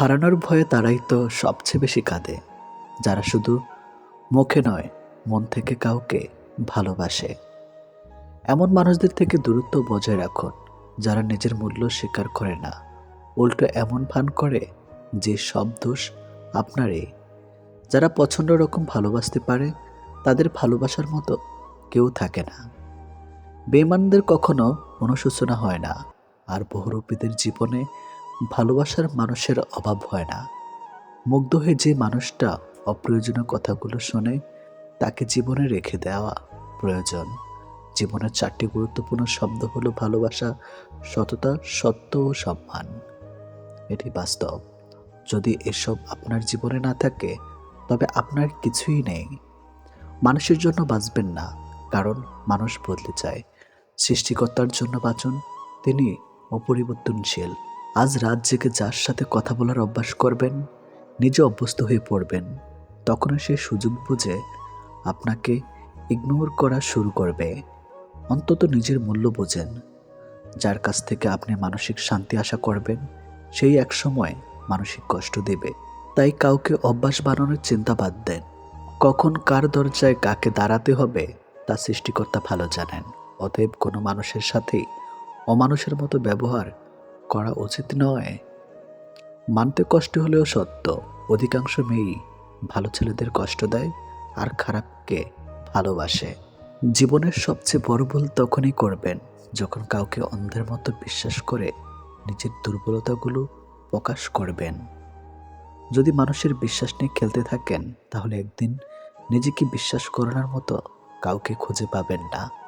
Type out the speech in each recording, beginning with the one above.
হারানোর ভয়ে তারাই তো সবচেয়ে বেশি কাঁদে, যারা শুধু মুখে নয়, মন থেকে কাউকে ভালোবাসে। এমন মানুষদের থেকে দূরত্ব বজায় রাখুন, যারা নিজের মূল্য স্বীকার করে না। উল্টো এমন ভান করে যে সব দোষ আপনারই। যারা পছন্দ রকম ভালোবাসতে পারে, তাদের ভালোবাসার মতো কেউ থাকে না। বেমানদের কখনো অনুশোচনা হয় না, আর বহুরূপীদের জীবনে ভালোবাসার মানুষের অভাব হয় না। মুগ্ধ হয়ে যে মানুষটা অপ্রয়োজনীয় কথাগুলো শোনে, তাকে জীবনে রেখে দেওয়া প্রয়োজন। জীবনের চারটি গুরুত্বপূর্ণ শব্দ হলো ভালোবাসা, সততা, সত্য ও সম্মান। এটি বাস্তব। যদি এসব আপনার জীবনে না থাকে, তবে আপনার কিছুই নেই। মানুষের জন্য বাঁচবেন না, কারণ মানুষ বদলে যায়। সৃষ্টিকর্তার জন্য বাঁচুন, তিনি অপরিবর্তনশীল। আজ রাত জেগে যার সাথে কথা বলার অভ্যাস করবেন, নিজে অভ্যস্ত হয়ে পড়বেন। তখন সে সুযোগ বুঝে আপনাকে ইগনোর করা শুরু করবে। অন্তত নিজের মূল্য বোঝেন। যার কাছ থেকে আপনি মানসিক শান্তি আশা করবেন, সেই এক সময় মানসিক কষ্ট দেবে। তাই কাউকে অভ্যাস বানানোর চিন্তা বাদ দেন। কখন কার দরজায় কাকে দাঁড়াতে হবে, তা সৃষ্টিকর্তা ভালো জানেন। অতএব কোনো মানুষের সাথেই অমানুষের মতো ব্যবহার করা উচিত নয়। মানতে কষ্ট হলেও সত্য, অধিকাংশ মেয়েই ভালো ছেলেদের কষ্ট দেয় আর খারাপকে ভালোবাসে। জীবনের সবচেয়ে বড় ভুল তখনই করবেন যখন কাউকে অন্ধের মতো বিশ্বাস করে নিজের দুর্বলতাগুলো প্রকাশ করবেন। যদি মানুষের বিশ্বাস নিয়ে খেলতে থাকেন, তাহলে একদিন নিজেকে বিশ্বাস করানোর মতো কাউকে খুঁজে পাবেন না।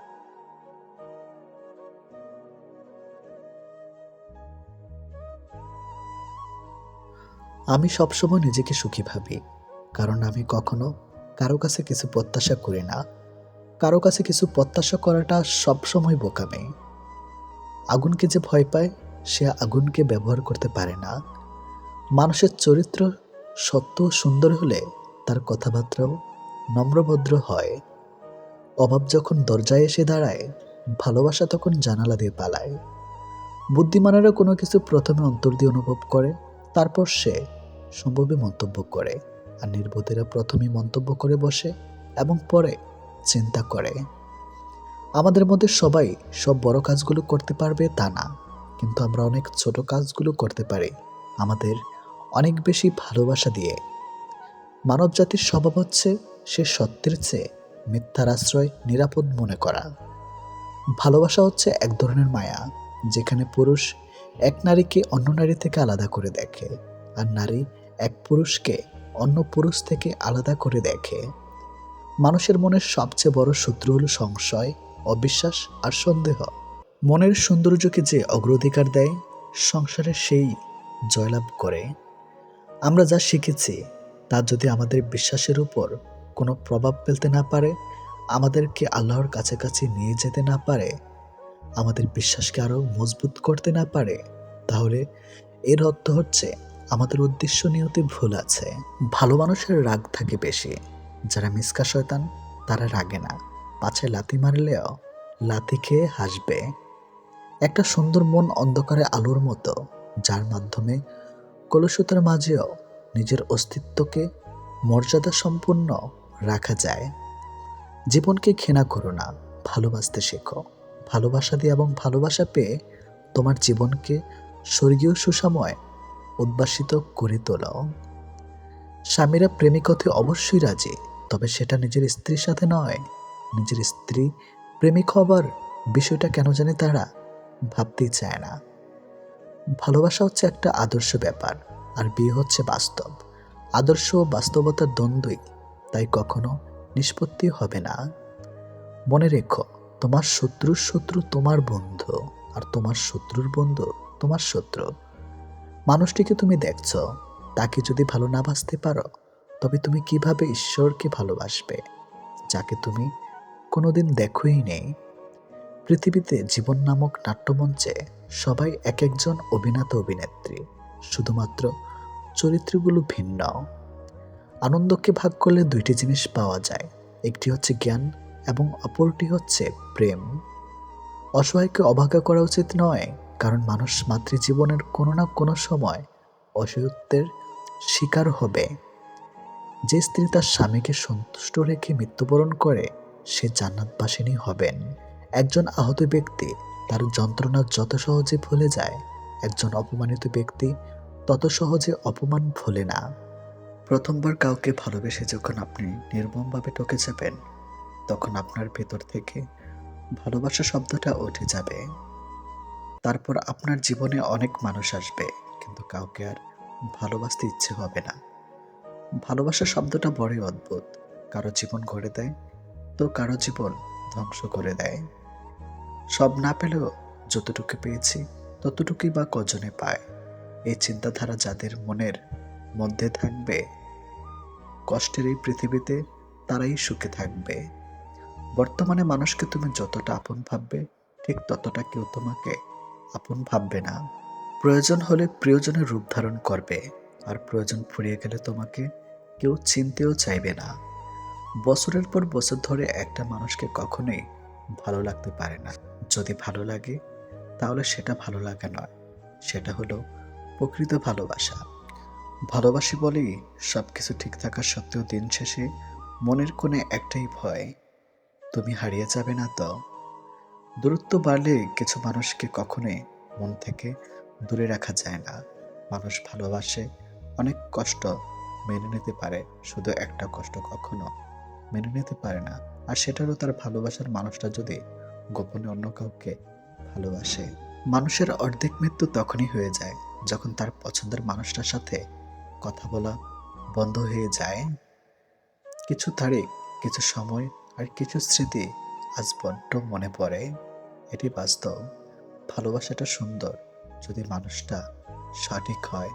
আমি সবসময় নিজেকে সুখী ভাবি, কারণ আমি কখনো কারও কাছে কিছু প্রত্যাশা করি না। কারও কাছে কিছু প্রত্যাশা করাটা সবসময় বোকামি আগুনকে যে ভয় পায়, সে আগুনকে ব্যবহার করতে পারে না। মানুষের চরিত্র সত্য সুন্দর হলে তার কথাবার্তাও নম্রভদ্র হয়। অভাব যখন দরজায় এসে দাঁড়ায়, ভালোবাসা তখন জানালা দিয়ে পালায়। বুদ্ধিমানেরা কোনো কিছু প্রথমে অন্তর দিয়ে অনুভব করে তারপর সে সম্ভবে মন্তব্য করে আর নির্বোধেরা প্রথমেই মন্তব্য করে বসে এবং পরে চিন্তা করে। আমাদের মধ্যে সবাই সব বড় কাজগুলো করতে পারবে তা না, কিন্তু আমরা অনেক ছোট কাজগুলো করতে পারি। আমাদের অনেক বেশি ভালোবাসা দিয়ে। মানব জাতির স্বভাব হচ্ছে সে সত্যের চেয়ে মিথ্যার আশ্রয় নিরাপদ মনে করা। ভালোবাসা হচ্ছে এক ধরনের মায়া, যেখানে পুরুষ এক নারীকে অন্য নারী থেকে আলাদা করে দেখে আর নারী এক পুরুষকে অন্য পুরুষ থেকে আলাদা করে দেখে। মানুষের মনের সবচেয়ে বড় শত্রু হল সংশয়, অবিশ্বাস আর সন্দেহ। মনের সৌন্দর্যকে যে অগ্রাধিকার দেয়, সংসারে সেই জয়লাভ করে। আমরা যা শিখেছি, তা যদি আমাদের বিশ্বাসের উপর কোনো প্রভাব ফেলতে না পারে, আমাদেরকে আল্লাহর কাছাকাছি নিয়ে যেতে না পারে আমাদের বিশ্বাসকে আরও মজবুত করতে না পারে, তাহলে এর অর্থ হচ্ছে আমাদের উদ্দেশ্য নিয়তে ভুল আছে। ভালো মানুষের রাগ থাকে বেশি। যারা মিসকা শয়তান, তারা রাগে না। পাছে লাথি মারলেও লাথি খেয়ে হাসবে। একটা সুন্দর মন অন্ধকারে আলোর মতো, যার মাধ্যমে কলুষতার মাঝেও নিজের অস্তিত্বকে মর্যাদা সম্পন্ন রাখা যায়। জীবনকে ঘৃণা করো না, ভালোবাসতে শেখো। ভালোবাসা দিয়ে এবং ভালোবাসা পেয়ে তোমার জীবনকে স্বর্গীয় সুসময় উদ্ভাসিত করে তোলো। স্বামীরা প্রেমিক হতে অবশ্যই রাজি, তবে সেটা নিজের স্ত্রীর সাথে নয়। নিজের স্ত্রী প্রেমিক হবার বিষয়টা কেন জানে তারা ভাবতেই চায় না। ভালোবাসা হচ্ছে একটা আদর্শ ব্যাপার, আর বিয়ে হচ্ছে বাস্তব। আদর্শ ও বাস্তবতার দ্বন্দ্বই, তাই কখনো নিষ্পত্তি হবে না। মনে রেখো তোমার শত্রুর শত্রু তোমার বন্ধু, আর তোমার শত্রুর বন্ধু তোমার শত্রু। মানুষটিকে তুমি দেখছ, তাকে যদি ভালো না বাসতে পারো, তবে তুমি কীভাবে ঈশ্বরকে ভালোবাসবে, যাকে তুমি কোনোদিন দেখোই নেই? পৃথিবীতে জীবন নামক নাট্যমঞ্চে সবাই এক একজন অভিনেতা অভিনেত্রী, শুধুমাত্র চরিত্রগুলো ভিন্ন। আনন্দকে ভাগ করলে দুইটি জিনিস পাওয়া যায়, একটি হচ্ছে জ্ঞান এবং অপরটি হচ্ছে প্রেম। অসহায়কে অবজ্ঞা করা উচিত নয়, কারণ মানুষ মাতৃজীবনের কোনো না কোনো সময় অসহায়ত্বের শিকার হবে। যে স্ত্রী তার স্বামীকে সন্তুষ্ট রেখে মৃত্যুবরণ করে, সে জান্নাতবাসিনী হবেন। একজন আহত ব্যক্তি, তার যন্ত্রণা যত সহজে ভুলে যায়, একজন অপমানিত ব্যক্তি তত সহজে অপমান ভোলে না। প্রথমবার কাউকে ভালোবেসে যখন আপনি নির্মমভাবে ঠকে যাবেন তখন আপনার ভেতর থেকে ভালোবাসা শব্দটা উঠে যাবে। তারপর আপনার জীবনে অনেক মানুষ আসবে, কিন্তু কাউকে আর ভালোবাসতে ইচ্ছে হবে না। ভালোবাসা শব্দটা বড়ই অদ্ভুত। কারও জীবন গড়ে দেয়, তো কারও জীবন ধ্বংস করে দেয়। সব না পেলেও যতটুকু পেয়েছি, ততটুকুই বা কজনে পায়। এই চিন্তাধারা যাদের মনের মধ্যে থাকবে, কষ্টের এই পৃথিবীতে তারাই সুখে থাকবে। বর্তমানে মানুষকে তুমি যতটা আপন ভাববে, ঠিক ততটা কেউ তোমাকে আপন ভাববে না। প্রয়োজন হলে প্রিয়জনের রূপ ধারণ করবে, আর প্রয়োজন ফুরিয়ে গেলে তোমাকে কেউ চিনতেও চাইবে না। বছরের পর বছর ধরে একটা মানুষকে কখনোই ভালো লাগতে পারে না। যদি ভালো লাগে, তাহলে সেটা ভালো লাগা নয়। সেটা হলো প্রকৃত ভালোবাসা। ভালোবাসি বলেই সব কিছু ঠিক থাকা সত্ত্বেও দিন শেষে মনের কোণে একটাই ভয় তুমি হারিয়ে যাবে না তো। দূরত্ব বাড়লে কিছু মানুষকে কখনোই মন থেকে দূরে রাখা যায় না। মানুষ ভালোবাসে, অনেক কষ্ট মেনে নিতে পারে, শুধু একটা কষ্ট কখনো মেনে নিতে পারে না। আর সেটারও তার ভালোবাসার মানুষটা যদি গোপনে অন্য কাউকে ভালোবাসে, মানুষের অর্ধেক মৃত্যু তখনই হয়ে যায়, যখন তার পছন্দের মানুষটার সাথে কথা বলা বন্ধ হয়ে যায়। কিছু তারিখ, কিছু সময় আর কিছু স্মৃতি আজ বড্ড মনে পড়ে। এটি বাস্তব। ভালোবাসাটা সুন্দর। যদি মানুষটা সঠিক হয়,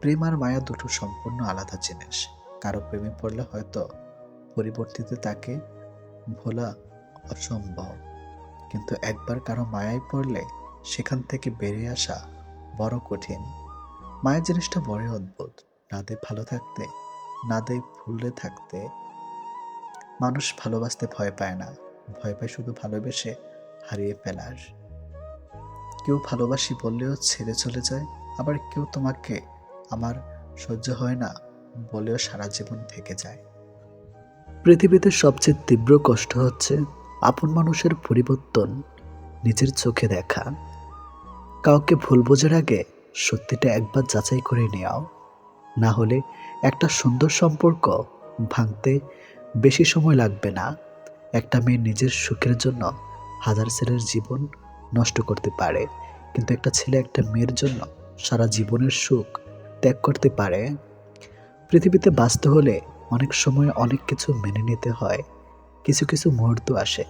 প্রেম আর মায়া দুটো সম্পূর্ণ আলাদা জিনিস। কারও প্রেমে পড়লে হয়তো পরিবর্তিত তাকে ভোলা অসম্ভব। কিন্তু একবার কারও মায়ায় পড়লে সেখান থেকে বেরিয়ে আসা বড় কঠিন। মায়া জিনিসটা বড়ই অদ্ভুত। না দেয় ভালো থাকতে, না দেয় ভুলে থাকতে মানুষ ভালোবাসতে ভয় পায় না। ভয় পায় শুধু ভালোবেসে হারিয়ে ফেলার। কেউ ভালোবাসি বললেও ছেড়ে চলে যায়, আবার কেউ তোমাকে আমার সহ্য হয় না বলেও সারা জীবন থেকে যায়। পৃথিবীতে সবচেয়ে তীব্র কষ্ট হচ্ছে আপন মানুষের পরিবর্তন, নিজের চোখে দেখা। কাউকে ভুল বোঝার আগে সত্যিটা একবার যাচাই করে নেওয়াও না হলে একটা সুন্দর সম্পর্ক ভাঙতে বেশি সময় লাগবে না। একটা মেয়ে নিজের সুখের জন্য হাজার ছেলের জীবন নষ্ট করতে পারে, কিন্তু একটা ছেলে একটা মেয়ের জন্য সারা জীবনের সুখ ত্যাগ করতে পারে। পৃথিবীতে বাঁচতে হলে অনেক সময় অনেক কিছু মেনে নিতে হয়। কিছু কিছু মুহূর্ত আসে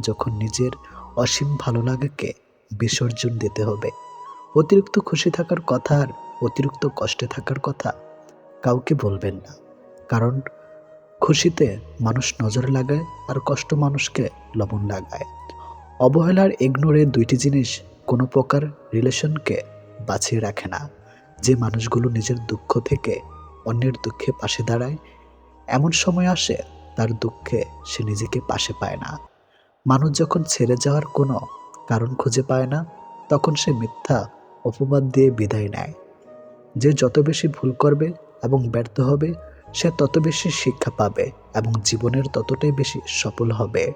যখন নিজের অসীম ভালো লাগাকে বিসর্জন দিতে হবে। অতিরিক্ত খুশি থাকার কথা আর অতিরিক্ত কষ্টে থাকার কথা কাউকে বলবেন না। কারণ খুশিতে মানুষ নজর লাগায় আর কষ্ট মানুষকে লবণ লাগায়। অবহেলার ইগনোরে দুইটি জিনিস কোনো প্রকার রিলেশনকে বাঁচিয়ে রাখে না। যে মানুষগুলো নিজের দুঃখ থেকে অন্যের দুঃখে পাশে দাঁড়ায়, এমন সময় আসে তার দুঃখে সে নিজেকে পাশে পায় না। মানুষ যখন ছেড়ে যাওয়ার কোনো কারণ খুঁজে পায় না, তখন সে মিথ্যা অপবাদ দিয়ে বিদায় নেয়। যে যত বেশি ভুল করবে এবং ব্যর্থ হবে সে তত বেশি শিক্ষা পাবে এবং জীবনের ততটাই বেশি সফল হবে।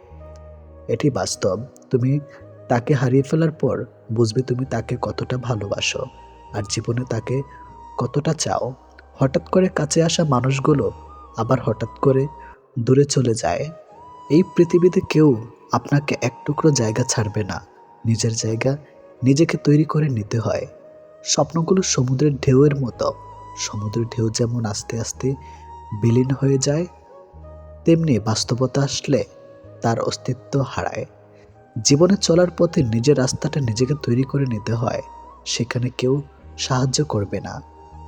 এটি বাস্তব। তুমি তাকে হারিয়ে ফেলার পর বুঝবে তুমি তাকে কতটা ভালোবাসো আর জীবনে তাকে কতটা চাও। হঠাৎ করে কাছে আসা মানুষগুলো আবার হঠাৎ করে দূরে চলে যায়। এই পৃথিবীতে কেউ আপনাকে এক টুকরো জায়গা ছাড়বে না। নিজের জায়গা নিজেকে তৈরি করে নিতে হয়। স্বপ্নগুলো সমুদ্রের ঢেউয়ের মতো। সমুদ্রের ঢেউ যেমন আস্তে আস্তে বিলীন হয়ে যায়, তেমনি বাস্তবতা আসলে তার অস্তিত্ব হারায়। জীবনে চলার পথে নিজের রাস্তাটা নিজেকে তৈরি করে নিতে হয়, সেখানে কেউ সাহায্য করবে না।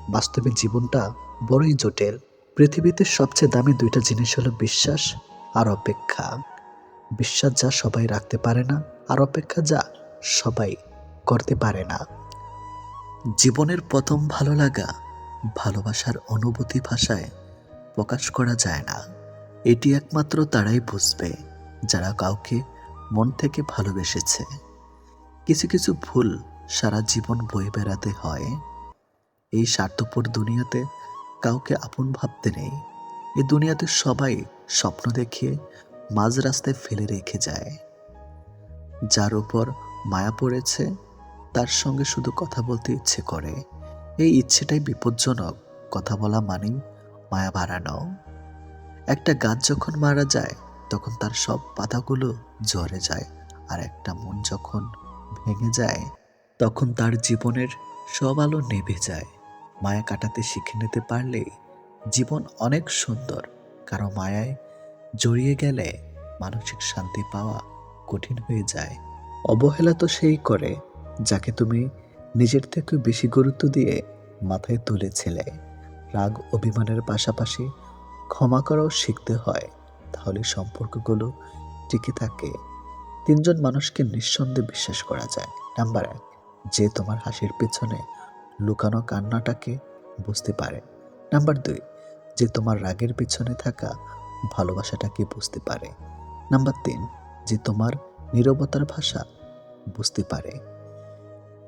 বাস্তবে জীবনটা বড়ই জটিল। পৃথিবীতে সবচেয়ে দামি দুইটা জিনিস হলো বিশ্বাস আর অপেক্ষা। বিশ্বাস যা সবাই রাখতে পারে না আর অপেক্ষা যা সবাই করতে পারে না। জীবনের প্রথম ভালো লাগা ভালোবাসার অনুভূতি ভাষায় প্রকাশ করা যায় না। এটি একমাত্র তারাই বুঝবে, যারা কাউকে মন থেকে ভালোবেসেছে। কিছু কিছু ভুল সারা জীবন বয়ে বেড়াতে হয়। এই স্বার্থপর দুনিয়াতে কাউকে আপন ভাবতে নেই। এই দুনিয়াতে সবাই স্বপ্ন দেখিয়ে মাঝ রাস্তায় ফেলে রেখে যায়। যার উপর মায়া পড়েছে, তার সঙ্গে শুধু কথা বলতে ইচ্ছে করে। এই ইচ্ছেটাই বিপজ্জনক। কথা বলা মানেই মায়া বাড়ানো একটা গাছ যখন মারা যায়, তখন তার সব পাতাগুলো ঝরে যায়, আর একটা মন যখন ভেঙে যায়, তখন তার জীবনের সব আলো নেভে যায়। মায়া কাটাতে শিখে নিতে পারলে জীবন অনেক সুন্দর। কারও মায়ায় জড়িয়ে গেলে মানসিক শান্তি পাওয়া কঠিন হয়ে যায়। অবহেলা তো সেই করে, যাকে তুমি নিজের থেকে বেশি গুরুত্ব দিয়ে মাথায় তুলেছিলে। রাগ অভিমানের পাশাপাশি ক্ষমা করাও শিখতে হয়। তাহলে সম্পর্কগুলো টিকে থাকে। তিনজন মানুষকে নিঃসন্দেহে বিশ্বাস করা যায়। নাম্বার এক, যে তোমার হাসির পেছনে লুকানো কান্নাটাকে বুঝতে পারে। নাম্বার দুই, যে তোমার রাগের পিছনে থাকা ভালোবাসাটাকে বুঝতে পারে। নাম্বার তিন, যে তোমার নীরবতার ভাষা বুঝতে পারে।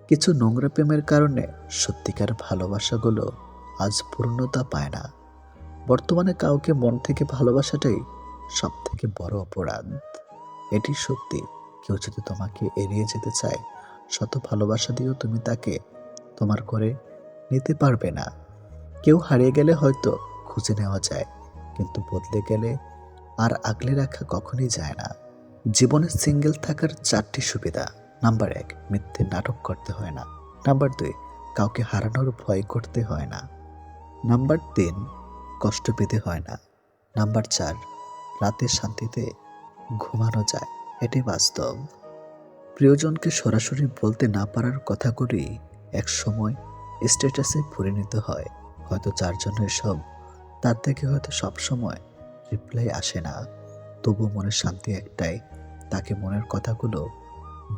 কিছু নোংরা প্রেমের কারণে সত্যিকার ভালোবাসাগুলো আজ পূর্ণতা পায় না। বর্তমানে কাউকে মন থেকে ভালোবাসাটাই সব থেকে বড় অপরাধ। এটি সত্যি। কেউ যদি তোমাকে এড়িয়ে যেতে চায়, শত ভালোবাসা দিয়েও তুমি তাকে তোমার করে নিতে পারবে না। কেউ হারিয়ে গেলে হয়তো খুঁজে নেওয়া যায়, কিন্তু বদলে গেলে আর আগলে রাখা কখনোই যায় না। জীবনে সিঙ্গেল থাকার চারটি সুবিধা। নাম্বার এক, মিথ্যে নাটক করতে হয় না। নাম্বার দুই, কাউকে হারানোর ভয় করতে হয় না। নাম্বার তিন, কষ্ট পেতে হয় না। নাম্বার চার, রাতে শান্তিতে ঘুমানো যায় এটি বাস্তব। প্রিয়জনকে সরাসরি বলতে না পারার কথাগুলি এক সময় স্ট্যাটাসে পরিণত হয়। হয়তো যার জন্য এসব, তার থেকে হয়তো সব সময় রিপ্লাই আসে না। তবু মনের শান্তি একটাই, তাকে মনের কথাগুলো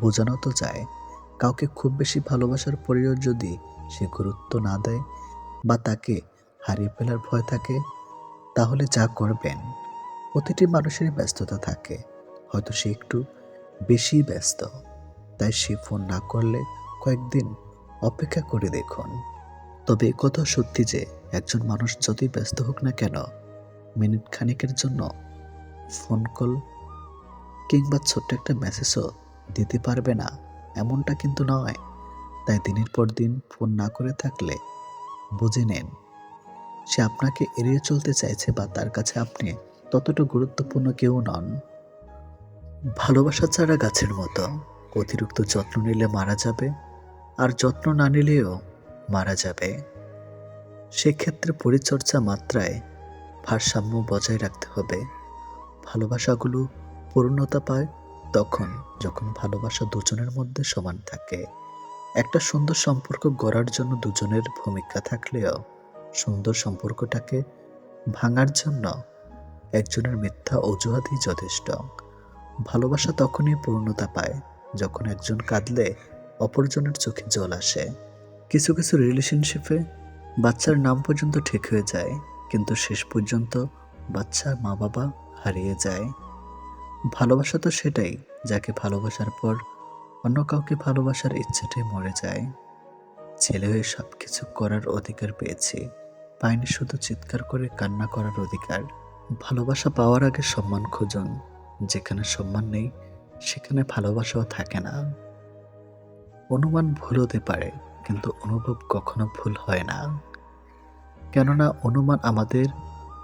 বোঝানো তো যায়। কাউকে খুব বেশি ভালোবাসার পরেও যদি সে গুরুত্ব না দেয় বা তাকে হারিয়ে ফেলার ভয় থাকে, তাহলে যা করবেন, প্রতিটি মানুষেরই ব্যস্ততা থাকে। হয়তো সে একটু বেশি ব্যস্ত। তাই সে ফোন না করলে কয়েকদিন অপেক্ষা করে দেখুন। তবে কথা সত্যি যে, একজন মানুষ যতই ব্যস্ত হোক না কেন, মিনিট খানিকের জন্য ফোন কল কিংবা ছোট্ট একটা মেসেজও দিতে পারবে না, এমনটা কিন্তু নয়। তাই দিনের পর দিন ফোন না করে থাকলে বুঝে নেন। সে আপনাকে এড়িয়ে চলতে চাইছে বা তার কাছে আপনি ততটা গুরুত্বপূর্ণ কেউ নন। ভালোবাসা ছাড়া গাছের মতো। অতিরিক্ত যত্ন নিলে মারা যাবে আর যত্ন না নিলেও মারা যাবে। সেক্ষেত্রে পরিচর্যা মাত্রায় ভারসাম্য বজায় রাখতে হবে। ভালোবাসাগুলো পূর্ণতা পায় তখন যখন ভালোবাসা দুজনের মধ্যে সমান থাকে। একটা সুন্দর সম্পর্ক গড়ার জন্য দুজনের ভূমিকা থাকলেও সুন্দর সম্পর্কটাকে ভাঙার জন্য একজনের মিথ্যা অজুহাতই যথেষ্ট। ভালোবাসা তখনই পূর্ণতা পায় যখন একজন কাঁদলে অপরজনের চোখে জল আসে। কিছু কিছু রিলেশনশিপে বাচ্চার নাম পর্যন্ত ঠিক হয়ে যায়, কিন্তু শেষ পর্যন্ত বাচ্চার মা বাবা হারিয়ে যায়। ভালোবাসা তো সেটাই, যাকে ভালোবাসার পর অন্য কাউকে ভালোবাসার ইচ্ছাটাই মরে যায়। ছেলে হয়ে সব কিছু করার অধিকার পেয়েছি। পাইনি শুধু চিৎকার করে কান্না করার অধিকার। ভালোবাসা পাওয়ার আগে সম্মান খুঁজুন। যেখানে সম্মান নেই, সেখানে ভালোবাসাও থাকে না। অনুমান ভুল হতে পারে, কিন্তু অনুভব কখনো ভুল হয় না। কেননা অনুমান আমাদের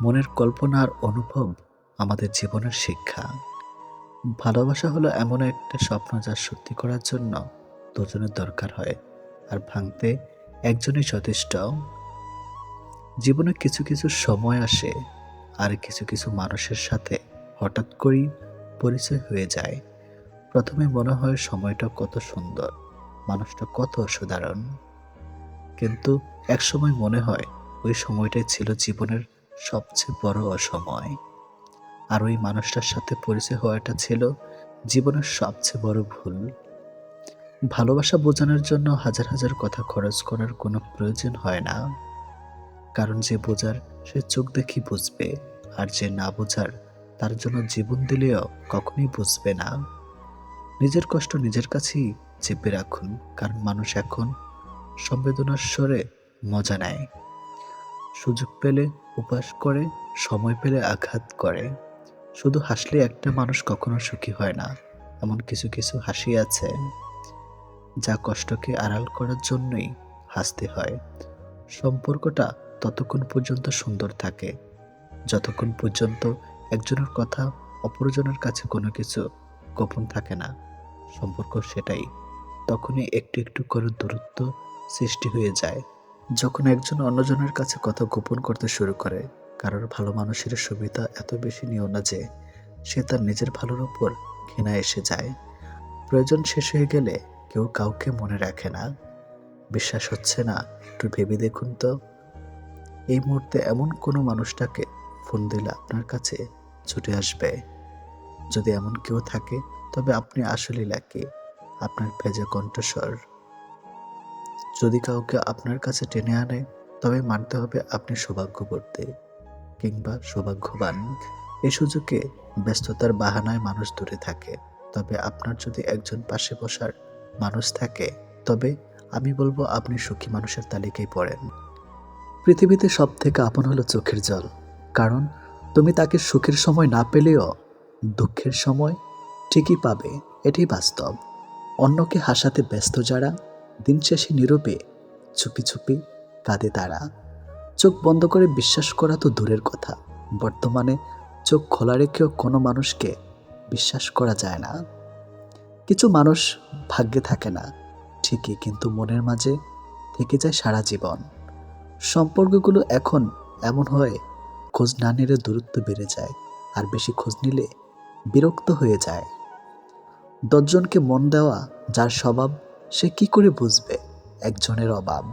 মনের কল্পনা আর অনুভব আমাদের জীবনের শিক্ষা। ভালোবাসা হলো এমন একটা স্বপ্ন যা সত্যি করার জন্য দুজনের দরকার হয় আর ভাঙতে একজনই যথেষ্ট। জীবনে কিছু কিছু সময় আসে আর কিছু কিছু মানুষের সাথে হঠাৎ করেই পরিচয় হয়ে যায়। প্রথমে মনে হয় সময়টা কত সুন্দর, মানুষটা কত অসাধারণ। কিন্তু এক সময় মনে হয় ওই সময়টাই ছিল জীবনের সবচেয়ে বড় অসময়। আর ওই মানুষটার সাথে পরিচয় হওয়াটা ছিল জীবনের সবচেয়ে বড় ভুল। ভালোবাসা বোঝানোর জন্য হাজার হাজার কথা খরচ করার কোনো প্রয়োজন হয় না। কারণ যে বোঝার, সে চোখ দেখি বুঝবে, আর যে না বোঝার, তার জন্য জীবন দিলেও কখনোই বুঝবে না। নিজের কষ্ট নিজের কাছেই চেপে রাখুন, কারণ মানুষ এখন সংবেদনার স্বরে মজা নেয়। সুযোগ পেলে, উপাস করে, সময় পেলে আঘাত করে। শুধু হাসলে একটা মানুষ কখনো সুখী হয় না। এমন কিছু কিছু হাসি আছে, যা কষ্টকে আড়াল করার জন্যই হাসতে হয়। সম্পর্কটা ততক্ষণ পর্যন্ত সুন্দর থাকে। যতক্ষণ পর্যন্ত একজনের কথা অপরজনের কাছে কোনো কিছু গোপন থাকে না, সম্পর্ক সেটাই। তখনই একটু একটু করে দূরত্ব সৃষ্টি হয়ে যায়। যখন একজন অন্যজনের কাছে কথা গোপন করতে শুরু করে কারোর ভালো মানুষের সুবিধা এত বেশি নিও না যে সে তার নিজের ভালোর উপর ঘৃণা এসে যায়। প্রয়োজন শেষ হয়ে গেলে কেউ কাউকে মনে রাখে না। বিশ্বাস হচ্ছে না, একটু ভেবে দেখুন তো। এই মুহূর্তে এমন কোনো মানুষটাকে ফোন দিলে আপনার কাছে ছুটে আসবে। যদি এমন কেউ থাকে, তবে আপনি আসলে লাকি, আপনার ভেজা কণ্ঠস্বর। যদি কাউকে আপনার কাছে টেনে আনে, তবে মানতে হবে আপনি সৌভাগ্য সৌভাগ্যবর্তী। কিংবা সৌভাগ্যবান এই সুযোগে ব্যস্ততার বাহানায় মানুষ দূরে থাকে। তবে আপনার যদি একজন পাশে বসার মানুষ থাকে, তবে আমি বলব আপনি সুখী মানুষের তালিকায় পড়েন। পৃথিবীতে সব থেকে আপন হলো চোখের জল। কারণ তুমি তাকে সুখের সময় না পেলেও দুঃখের সময় ঠিকই পাবে, এটাই বাস্তব। অন্যকে হাসাতে ব্যস্ত যারা দিন শেষে নীরবে, চুপি চুপি কাঁদে তারা। চোখ বন্ধ করে বিশ্বাস করা তো দূরের কথা। বর্তমানে চোখ খোলা রেখেও কোনো মানুষকে বিশ্বাস করা যায় না। কিছু মানুষ ভাগ্যে থাকে না, ঠিকই কিন্তু মনের মাঝে থেকে যায় সারা জীবন। সম্পর্কগুলো এখন এমন হয়, খোঁজ না নিলে দূরত্ব বেড়ে যায়, আর বেশি খোঁজ নিলে বিরক্ত হয়ে যায়। দশজনকে মন দেওয়া, যার স্বভাব সে কি করে বুঝবে? একজনের অভাব।